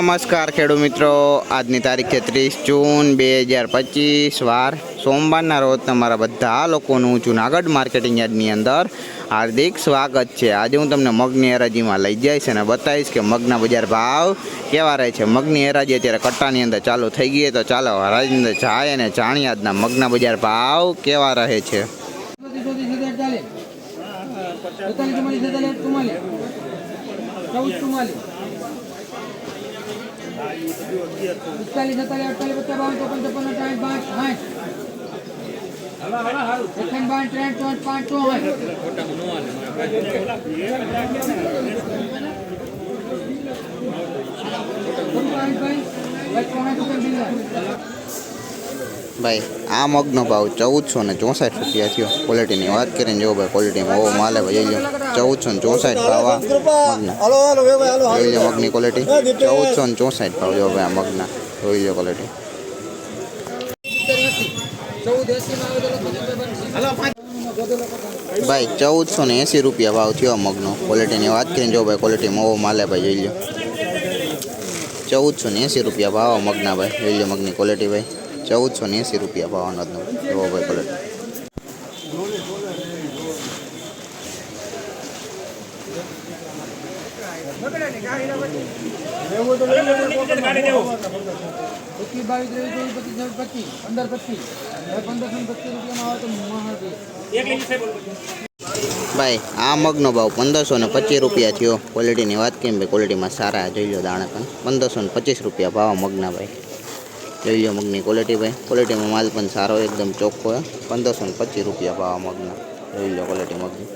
નમસ્કાર ખેડૂત મિત્રો. આજની તારીખ છે ત્રીસ જૂન બે હજાર પચીસ વાર સોમવારના રોજ તમારા બધા લોકોનું જુનાગઢ માર્કેટિંગ યાર્ડની અંદર હાર્દિક સ્વાગત છે. આજે હું તમને મગની હરાજીમાં લઈ જઈશ અને બતાવીશ કે મગના બજાર ભાવ કેવા રહે છે. મગની હરાજી અત્યારે કટ્ટાની અંદર ચાલુ થઈ ગઈ તો ચાલો હરાજીની અંદર જાય અને જાણીએ આજના મગના બજાર ભાવ કેવા રહે છે. પિસ્તાલીસ સત્તાલીસ અડતાલીસ પચાસ બાવન ચોપન છપ્પન સાઠ પાંચ સાઠ એકસઠ બાવન ત્રણ ચોસઠ પાંચ ચોસઠ ભાઈ આ મગનો ભાવ ચૌદસો ને ચોસઠ રૂપિયા થયો ક્વોલિટીની વાત કરીને જો ભાઈ ક્વોલિટીમાં ઓવો માલે ભાઈ જોઈ લો ચૌદસો ને ચોસઠ ભાવ આ મગના હાલો હાલો ભાઈ હાલો જોઈ લો મગની ક્વોલિટી ચૌદસો ને ચોસઠ ભાવ જો ભાઈ આ મગના જોઈ લો ક્વોલિટી ચૌદ એસી માં આવે તો ભાઈ ચૌદસો ને એંસી રૂપિયા ભાવ થયો મગનો ક્વોલિટીની વાત કરીને જો ભાઈ ક્વોલિટીમાં ઓવો માલે ભાઈ જોઈ લો ચૌદસો ને એંસી રૂપિયા ભાવ આ મગના ભાઈ જોઈ લો મગની ક્વોલિટી ભાઈ ચૌદસો ને એંસી રૂપિયા ભાવ અનાજનો જોવો ભાઈ મહાદેવ ભાઈ, આ મગનો ભાવ પંદરસો ને પચીસ રૂપિયા થયો. ક્વોલિટીની વાત કેમ ભાઈ? ક્વોલિટીમાં સારા જોઈ લો દાણા પણ પંદરસો ને પચીસ રૂપિયા ભાવ મગના ભાઈ. જોઈ લો મગની ક્વોલિટી ભાઈ ક્વોલિટીમાં માલ પણ સારો એકદમ ચોખ્ખો હે પંદરસો ને પચીસ રૂપિયા ભાવ મગના જોઈ લો ક્વોલિટી મગની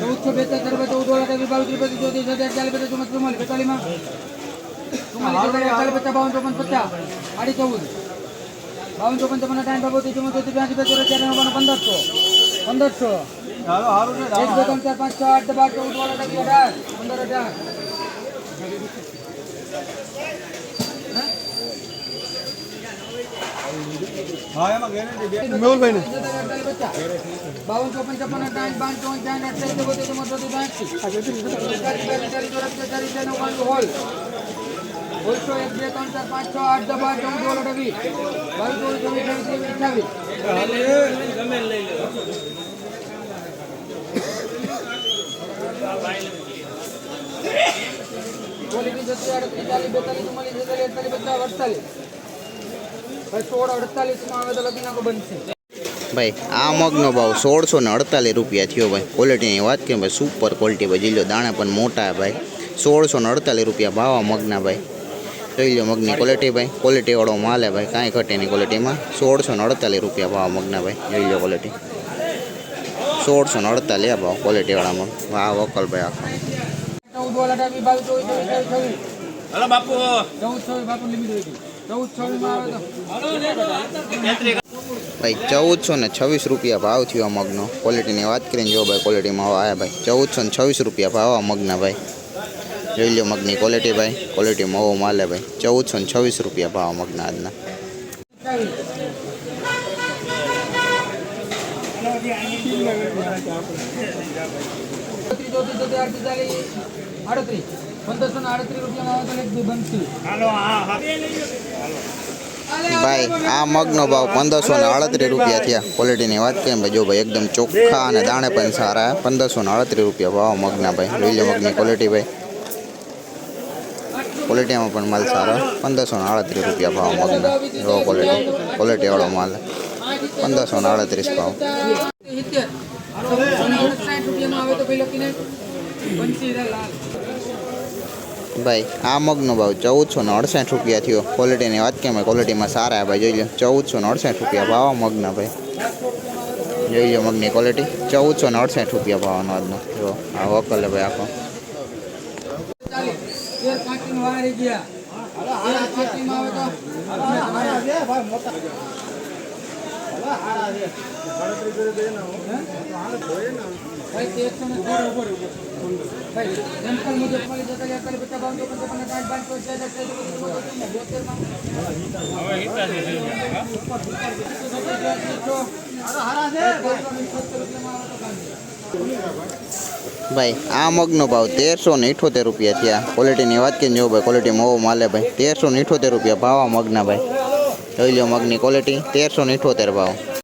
ચૌદસો બેતાલીસ રૂપિયા ચૌદ વાળા કઈ બાવીસ રૂપિયા ચોત્રીસ હજાર ચાલીસ પચાસ ચુમ્માલીસ ચુમ્માલીસ બેતાલીસમાં ચુમ્માલીસ અડતાલીસ પચાસ બાવન ચોપન પચાસ આડી ચૌદ બાવન ચોપન ચોપન ટાઈમ બાબોતી ચુમ્મો ચોત્રીસ બ્યાસી બે ચોરાસી ચાર નવ્વાણું પંદરસો પંદરસો એક બે ત્રણ ચાર પાંચ છ આઠ બાર ચૌદ વાળા ટકી અઢાર પંદર અઢાર મેહુલભાઈ બાવન ચોપન છપ્પન અઠાવીસ બાવન ચોવન ચાર અઠાવીસ બોતેર ચુમ્મોતેર ચોત્રીસ હોલ હોલસો એક બે ત્રણ ચાર પાંચ છ આઠ દસ બાર ચૌદ સોળ અઢાર વીસ બાવીસ ચોવીસ ચોવીસ ત્રેવીસ અઠ્ઠાવીસ જતી અડત્રીસ બેતાલીસ ચુમ્માલીસ છેતાલીસ અડતાલીસ પચાસ અડતાલીસ સોળ અડતાલીસમાં આવે તો લગી બનશે. ભાઈ આ મગનો ભાવ સોળસો ને અડતાલીસ રૂપિયા થયો ભાઈ. ક્વોલિટીની વાત કે ભાઈ સુપર ક્વોલિટી ભાઈ. જોઈ લો દાણા પણ મોટા ભાઈ. સોળસો ને અડતાલીસ રૂપિયા ભાવ આ મગના ભાઈ. જોઈ લો મગની ક્વોલિટી ભાઈ. ક્વોલિટીવાળો માલ હે ભાઈ. કાંઈ ઘટે નહીં ક્વોલિટીમાં સોળસો ને અડતાલીસ રૂપિયા ભાવ મગના ભાઈ. જોઈ લો ક્વોલિટી સોળસો ને અડતાલીસ આ ભાવ ક્વોલિટીવાળામાં વાહ વકલ ભાઈ આખો. હાલો બાપુ. ભાઈ, ચૌદસો ને છવ્વીસ રૂપિયા ભાવ થયો મગનો. ક્વોલિટીની વાત કરીને જો ભાઈ ક્વોલિટીમાં આવ્યા ભાઈ. ચૌદસો ને છવ્વીસ રૂપિયા ભાવ આ મગના ભાઈ. જોઈ લો મગની ક્વોલિટી ભાઈ. ક્વોલિટીમાં ઓવો માલે ભાઈ. ચૌદસો ને છવ્વીસ રૂપિયા ભાવ મગના આજના. આડત્રીસ. પંદરસો ને આડત્રીસ રૂપિયામાં આવે તો એક બી બનશે ભાઈ આ મગનો ભાવ પંદરસો ને અડત્રીસ રૂપિયા થયા ક્વોલિટીની વાત કેમ ભાઈ જો ભાઈ એકદમ ચોખ્ખા અને દાણે પણ સારા પંદરસો ને અડત્રીસ રૂપિયા ભાવ મગના ભાઈ જોઈ લો મગની ક્વોલિટી ભાઈ ક્વોલિટીમાં પણ માલ સારો પંદરસો ને અડત્રીસ રૂપિયા ભાવ મગના જો ક્વોલિટી ક્વોલિટીવાળો માલ પંદરસો ને અડત્રીસ ભાવ સિત્તેર સાઠ રૂપિયામાં આવે તો ભાઈ, આ મગનો ભાવ ચૌદસો ને અડસઠ રૂપિયા થયો. ક્વોલિટીની વાત કેમ ક્વોલિટીમાં સારા ભાઈ, જોઈ લો ચૌદસો ને અડસઠ રૂપિયા ભાવ મગના ભાઈ. જોઈ લો મગની ક્વોલિટી ચૌદસો ને અડસઠ રૂપિયા ભાવનો આજનો. જો, આ વકલ ભાઈ આખો. ગયા ભાઈ તેરસો ને તેર ઉપર ભાઈ સેમ્પલ મુજબ મળી જતા અડતાલીસ પચાસ બાવન ચોપન ચોપન સાઠ પાંચ પાંચ છ અઠ્યાસી બોતેરમાં હારા હારા છે ભાઈ આ મગનો ભાવ તેરસો ને ઇઠોતેર રૂપિયા થયા ક્વોલિટીની વાત કરીને જો ભાઈ ક્વોલિટી મોવો માલે ભાઈ તેરસો ને ઇઠોતેર રૂપિયા ભાવ આ મગના ભાઈ જોઈ લો મગની ક્વોલિટી તેરસો ને ભાવ.